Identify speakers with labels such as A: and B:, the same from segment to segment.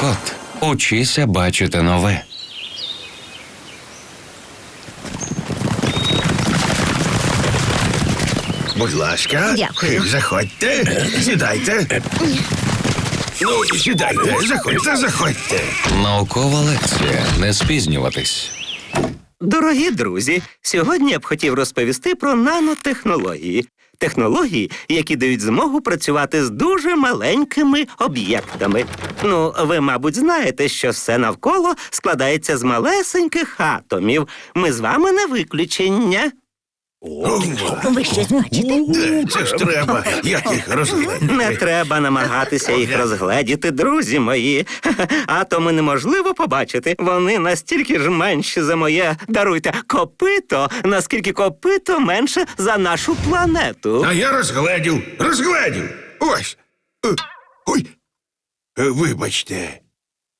A: кот. Учися бачити нове.
B: Будь ласка,
C: Дякую.
B: заходьте, сідайте. Ну, сідайте, заходьте, заходьте.
A: Наукова лекція. Не спізнюватись.
D: Дорогі друзі, сьогодні я б хотів розповісти про нанотехнології. Технології, які дають змогу працювати з дуже маленькими об'єктами. Ну, ви, мабуть, знаєте, що все навколо складається з малесеньких атомів. Ми з вами не виключення.
C: Ви щось бачите?
B: Де це ж треба, як їх
D: Не треба намагатися їх розгледіти, друзі мої. Атоми неможливо побачити. Вони настільки ж менші за моє, даруйте, копито, наскільки копито менше за нашу планету.
B: А я розгледів, розгледів. Ось. Е, Ой. Е, Вибачте.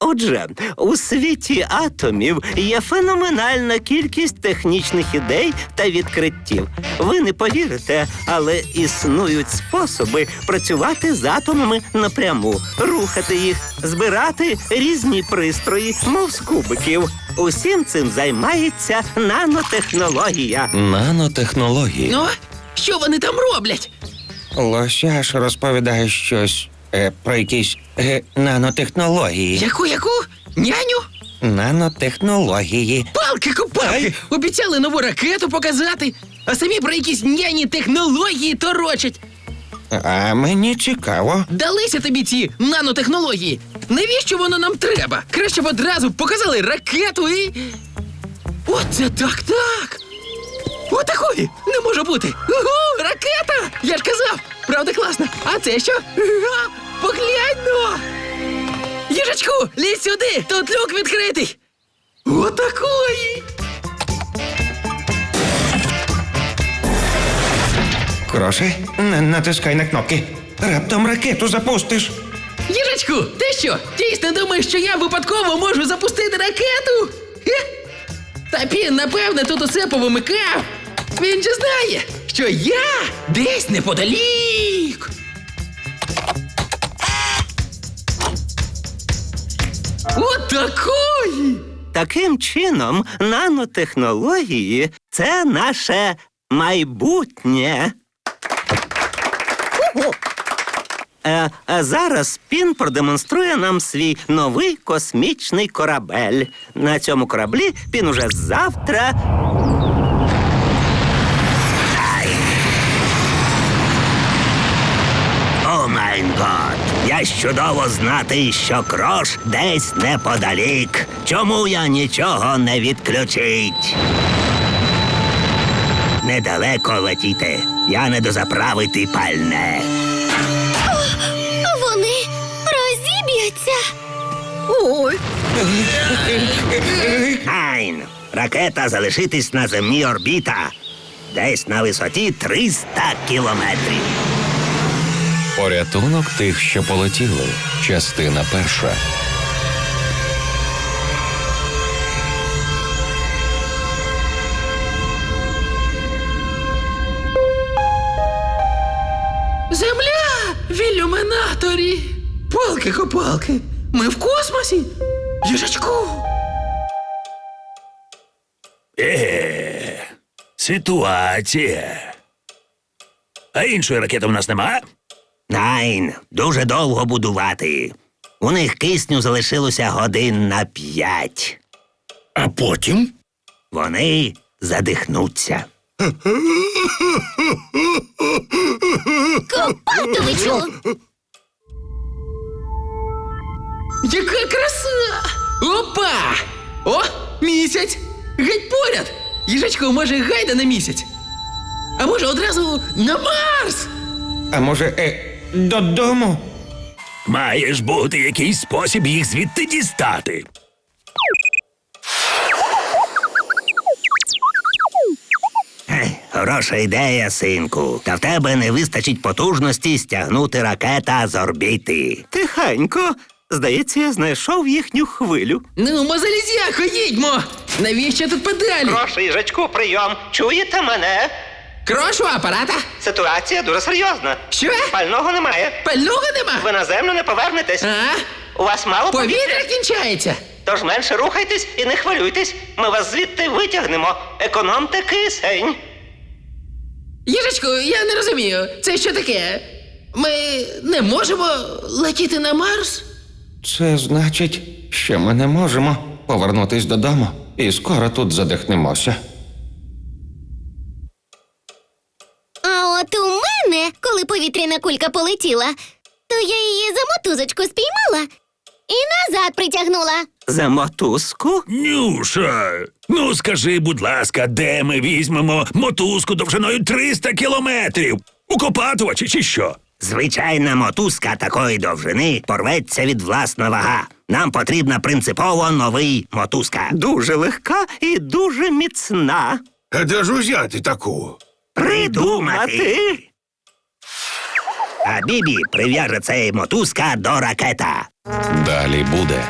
D: Отже, у світі атомів є феноменальна кількість технічних ідей та відкриттів. Ви не повірите, але існують способи працювати з атомами напряму, рухати їх, збирати різні пристрої, мов з кубиків. Усім цим займається нанотехнологія.
A: Нанотехнології.
E: Ну, що вони там роблять?
F: Лосяш розповідає щось е, про якісь е, нанотехнології.
E: Яку, яку? Няню?
F: Нанотехнології.
E: Палки-копалки! Обіцяли нову ракету показати, а самі про якісь няні технології торочать.
F: А мені цікаво.
E: Далися тобі ці нанотехнології. Навіщо воно нам треба? Краще б одразу показали ракету і. Оце так так. Отакої не може бути. Ого, ракета! Я ж казав, правда класно. А це що? Га, Поглянь но! Їжачку, лізь сюди! Тут люк відкритий! Отакої!
F: Кроше, на- натискай на кнопки. Раптом ракету запустиш.
E: Їжачку, ти що? Дійсно думаєш, що я випадково можу запустити ракету? Хе? Та Пін, напевне, тут усе повимикав. Він же знає, що я десь неподалік. Отакої!
D: Таким чином, нанотехнології це наше майбутнє. Е, а зараз Пін продемонструє нам свій новий космічний корабель. На цьому кораблі Пін уже завтра. О май! Я чудово знати, що крош десь неподалік. Чому я нічого не відключить? Недалеко летіти. Я не дозаправити пальне.
C: Ой,
D: Айн! Ракета залишитись на земній орбіта. Десь на висоті 300 кілометрів.
A: Порятунок тих, що полетіли. Частина перша.
E: Земля в ілюмінаторі. Палки-копалки. Ми в космосі. Їжачку.
B: Е, ситуація. А іншої ракети в нас нема?
D: Найн, дуже довго будувати. У них кисню залишилося годин на п'ять.
B: А потім?
D: Вони задихнуться.
C: Копатовичу!
E: Яка краса! Опа! О, місяць! Геть поряд! Їжачко, може, гайда на місяць. А може одразу на Марс?
F: А може, е, додому?
B: Має ж бути якийсь спосіб їх звідти дістати.
D: Хороша ідея, синку. Та в тебе не вистачить потужності стягнути ракета з орбіти. Тихенько. Здається, я знайшов їхню хвилю.
E: Ну, мозалізяхо, їдьмо! Навіщо тут педалі?
D: Прошу, їжачку, прийом. Чуєте мене?
E: Крошу апарата?
D: Ситуація дуже серйозна.
E: Що?
D: Пального немає.
E: Пального нема?
D: Ви на землю не повернетесь.
E: А?
D: У вас мало
E: Повітря кінчається.
D: Тож менше рухайтесь і не хвилюйтесь. Ми вас звідти витягнемо. Економте кисень.
E: Їжечку, я не розумію, це що таке? Ми не можемо летіти на Марс?
F: Це значить, що ми не можемо повернутись додому і скоро тут задихнемося.
C: А от у мене, коли повітряна кулька полетіла, то я її за мотузочку спіймала і назад притягнула.
D: За мотузку?
G: Нюша, ну скажи, будь ласка, де ми візьмемо мотузку довжиною 300 кілометрів? У Копатувачі чи що?
H: Звичайна мотузка такої довжини порветься від власна вага. Нам потрібна принципово новий мотузка.
D: Дуже легка і дуже міцна.
B: А де ж узяти таку?
H: Придумати. А Бібі прив'яже цей мотузка до ракета.
A: Далі буде.